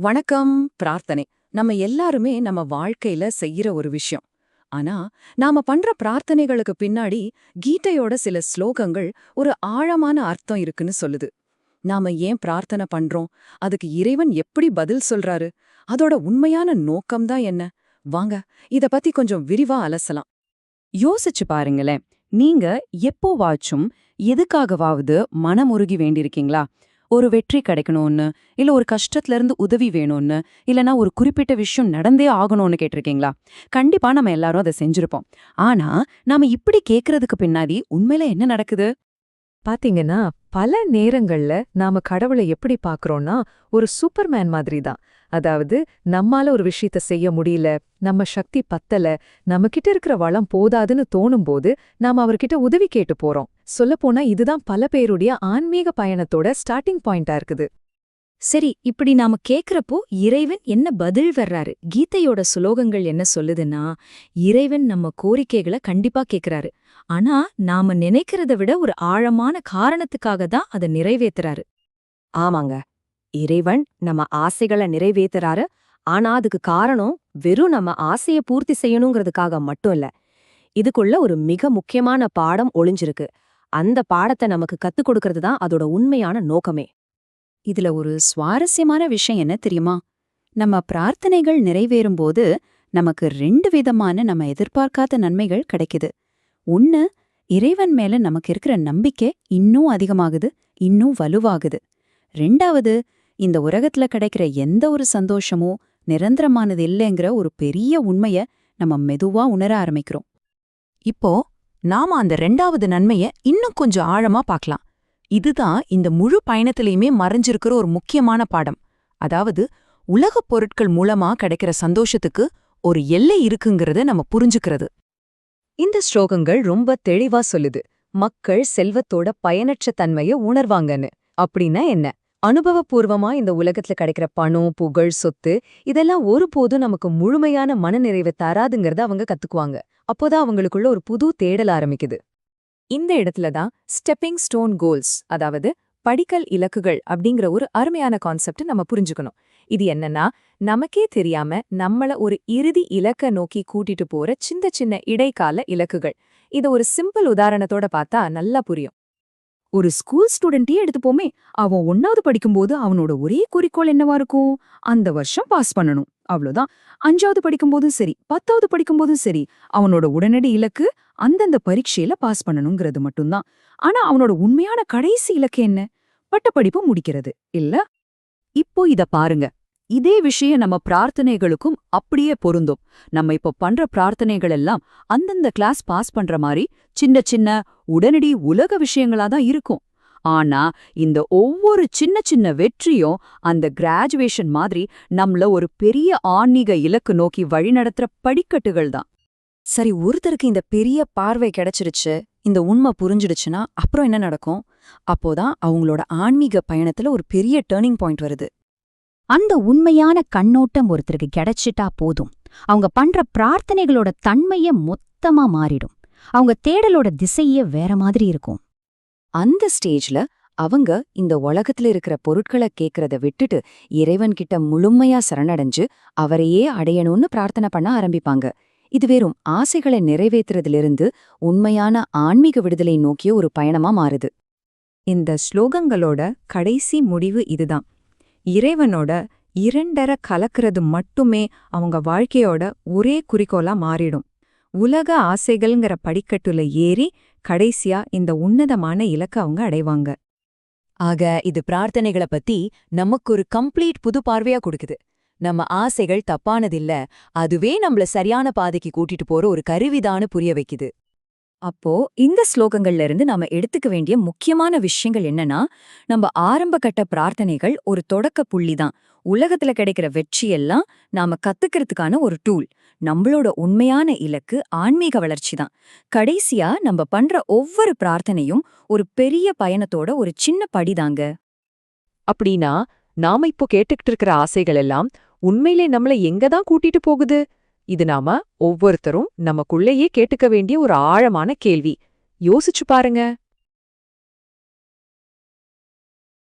வணக்கம் பிரார்த்தனை. நம்ம எல்லாருமே நம்ம வாழ்க்கையில செய்யற ஒரு விஷயம். ஆனா நாம பண்ற பிரார்த்தனைகளுக்கு பின்னாடி கீதையோட சில ஸ்லோகங்கள் ஒரு ஆழமான அர்த்தம் இருக்குன்னு சொல்லுது. நாம ஏன் பிரார்த்தனை பண்றோம்? அதுக்கு இறைவன் எப்படி பதில் சொல்றாரு? அதோட உண்மையான நோக்கம்தான் என்ன? வாங்க இத பத்தி கொஞ்சம் விரிவா அலசலாம். யோசிச்சு பாருங்களேன். நீங்க எப்போவாச்சும் எதுக்காகவாவது மனமுருகி வேண்டியிருக்கீங்களா? ஒரு வெற்றி கிடைக்கணும்னு இல்ல ஒரு கஷ்டத்துல இருந்து உதவி வேணும்னு இல்லனா ஒரு குறிப்பிட்ட விஷயம் நடந்தே ஆகணும்னு கேட்டிருக்கீங்களா? கண்டிப்பா நம்ம எல்லாரும் அதை செஞ்சிருப்போம். ஆனா நாம இப்படி கேக்குறதுக்கு பின்னாடி உண்மையில என்ன நடக்குது? பாத்தீங்கன்னா பல நேரங்கள்ல நாம கடவுளை எப்படி பாக்குறோம்னா ஒரு சூப்பர்மேன் மாதிரி தான் அதாவது நம்மால ஒரு விஷயத்த செய்ய முடியல நம்ம சக்தி பத்தல நம்ம கிட்ட இருக்கிற வளம் போதாதுன்னு தோணும்போது நாம அவர்கிட்ட உதவி கேட்டு போறோம். சொல்லப்போனா இதுதான் பல பேருடைய ஆன்மீக பயணத்தோட ஸ்டார்டிங் பாயிண்டா இருக்குது. சரி இப்படி நாம கேக்குறப்போ இறைவன் என்ன பதில் வர்றாரு? கீதையோட சுலோகங்கள் என்ன சொல்லுதுன்னா இறைவன் நம்ம கோரிக்கைகளை கண்டிப்பா கேக்குறாரு. ஆனா நாம நினைக்கிறத விட ஒரு ஆழமான காரணத்துக்காக தான் அதை நிறைவேத்துறாரு. ஆமாங்க. இறைவன் நம்ம ஆசைகளை நிறைவேத்துறாரு. ஆனா அதுக்கு காரணம் வெறும் நம்ம ஆசைய பூர்த்தி செய்யணுங்கிறதுக்காக மட்டும் இல்ல. இதுக்குள்ள ஒரு மிக முக்கியமான பாடம் ஒளிஞ்சிருக்கு. அந்த பாடத்தை நமக்கு கத்துக் கொடுக்கறது தான் அதோட உண்மையான நோக்கமே. இதுல ஒரு சுவாரஸ்யமான விஷயம் என்ன தெரியுமா? நம்ம பிரார்த்தனைகள் நிறைவேறும் போது நமக்கு ரெண்டு விதமான நம்ம எதிர்பார்க்காத நன்மைகள் கிடைக்குது. ஒன்னு இறைவன் மேல நமக்கு இருக்கிற நம்பிக்கை இன்னும் அதிகமாகுது இன்னும் வலுவாகுது. ரெண்டாவது இந்த உலகத்துல கிடைக்கிற எந்த ஒரு சந்தோஷமோ நிரந்தரமானது இல்லைங்கிற ஒரு பெரிய உண்மைய நம்ம மெதுவா உணர ஆரம்பிக்கிறோம். இப்போ நாம அந்த ரெண்டாவது நன்மைய இன்னும் கொஞ்சம் ஆழமா பார்க்கலாம். இதுதான் இந்த முழு பயணத்திலையுமே மறைஞ்சிருக்கிற ஒரு முக்கியமான பாடம். அதாவது உலகப் பொருட்கள் மூலமா கிடைக்கிற சந்தோஷத்துக்கு ஒரு எல்லை இருக்குங்கிறத நம்ம புரிஞ்சுக்கிறது. இந்த ஸ்லோகங்கள் ரொம்ப தெளிவா சொல்லுது. மக்கள் செல்வத்தோட பயனற்ற தன்மைய உணர்வாங்கன்னு. அப்படின்னா என்ன? அனுபவபூர்வமா இந்த உலகத்துல கிடைக்கிற பணம் புகழ் சொத்து இதெல்லாம் ஒருபோதும் நமக்கு முழுமையான மனநிறைவை தராதுங்கிறத அவங்க கத்துக்குவாங்க. அப்போதான் அவங்களுக்குள்ள ஒரு புது தேடல் ஆரம்பிக்குது. இந்த இடத்துல தான் ஸ்டெப்பிங் ஸ்டோன் கோல்ஸ் அதாவது படிக்கல் இலக்குகள் அப்படிங்கிற ஒரு அருமையான கான்செப்ட் நம்ம புரிஞ்சுக்கணும். இது என்னன்னா நமக்கே தெரியாம நம்மள ஒரு இறுதி இலக்க நோக்கி கூட்டிட்டு போற சின்ன சின்ன இடைக்கால இலக்குகள். இத ஒரு சிம்பிள் உதாரணத்தோட பார்த்தா நல்லா புரியும். ஒரு ஸ்கூல் ஸ்டூடெண்ட்டையே எடுத்துப்போமே அவன் ஒன்னாவது படிக்கும்போது அவனோட ஒரே குறிக்கோள் என்னவா இருக்கும்? அந்த வருஷம் பாஸ் பண்ணணும். அவ்வளோதான் அஞ்சாவது படிக்கும்போதும் சரி பத்தாவது படிக்கும்போதும் சரி அவனோட உடனடி இலக்கு அந்தந்த பரீட்சையில பாஸ் பண்ணணுங்கிறது மட்டும்தான். ஆனா அவனோட உண்மையான கடைசி இலக்கு என்ன? பட்டப்படிப்பு முடிக்கிறது. இல்ல? இப்போ இத பாருங்க. இதே விஷயம் நம்ம பிரார்த்தனைகளுக்கும் அப்படியே பொருந்தும். நம்ம இப்போ பண்ற பிரார்த்தனைகள் எல்லாம் அந்தந்த கிளாஸ் பாஸ் பண்ற மாதிரி சின்ன சின்ன உடனடி உலக விஷயங்களா தான் இருக்கும். ஆனா இந்த ஒவ்வொரு சின்ன சின்ன வெற்றியும் அந்த கிராஜுவேஷன் மாதிரி நம்மள ஒரு பெரிய ஆன்மீக இலக்கு நோக்கி வழிநடத்துற படிக்கட்டுகள் தான். சரி ஒருத்தருக்கு இந்த பெரிய பார்வை கிடைச்சிருச்சு இந்த உண்மை புரிஞ்சிடுச்சுன்னா அப்புறம் என்ன நடக்கும்? அப்போதான் அவங்களோட ஆன்மீக பயணத்துல ஒரு பெரிய டேர்னிங் பாயிண்ட் வருது. அந்த உண்மையான கண்ணோட்டம் ஒருத்தருக்கு கிடைச்சிட்டா போதும். அவங்க பண்ற பிரார்த்தனைகளோட தன்மைய மொத்தமா மாறிடும். அவங்க தேடலோட திசையே வேற மாதிரி இருக்கும். அந்த ஸ்டேஜ்ல அவங்க இந்த உலகத்துல இருக்கிற பொருட்களை கேக்குறத விட்டுட்டு இறைவன்கிட்ட முழுமையா சரணடைஞ்சு அவரையே அடையணும்னு பிரார்த்தனை பண்ண ஆரம்பிப்பாங்க. இது வெறும் ஆசைகளை நிறைவேத்துறதிலிருந்து உண்மையான ஆன்மீக விடுதலை நோக்கிய ஒரு பயணமா மாறுது. இந்த ஸ்லோகங்களோட கடைசி முடிவு இதுதான். இறைவனோட இரண்டர கலக்கிறது மட்டுமே அவங்க வாழ்க்கையோட ஒரே குறிக்கோளா மாறிடும். உலக ஆசைகள்ங்கிற படிக்கட்டுல ஏறி கடைசியா இந்த உன்னதமான இலக்க அவங்க அடைவாங்க. ஆக இது பிரார்த்தனைகளை பத்தி நமக்கு ஒரு கம்ப்ளீட் புது பார்வையா கொடுக்குது. நம்ம ஆசைகள் தப்பானதில்ல அதுவே நம்மள சரியான பாதைக்கு கூட்டிட்டு போற ஒரு கருவிதான்னு புரிய வைக்குது. அப்போ இந்த ஸ்லோகங்கள்ல இருந்து நாம எடுத்துக்க வேண்டிய முக்கியமான விஷயங்கள் என்னன்னா நம்ம ஆரம்ப கட்ட பிரார்த்தனைகள் ஒரு தொடக்க புள்ளி தான். உலகத்துல கிடைக்கிற வெற்றியெல்லாம் நாம கத்துக்கிறதுக்கான ஒரு டூல் நம்மளோட உண்மையான இலக்கு ஆன்மீக வளர்ச்சி தான். கடைசியா நம்ம பண்ற ஒவ்வொரு பிரார்த்தனையும் ஒரு பெரிய பயணத்தோட ஒரு சின்ன படிதாங்க அப்படின்னா நாம இப்போ கேட்டுக்கிட்டு இருக்கிற ஆசைகள் எல்லாம் உண்மையிலே நம்மள எங்க தான் கூட்டிட்டு போகுது? இது நாம ஒவ்வொருத்தரும் நமக்குள்ளேயே கேட்டுக்க வேண்டிய ஒரு ஆழமான கேள்வி. யோசிச்சு பாருங்க.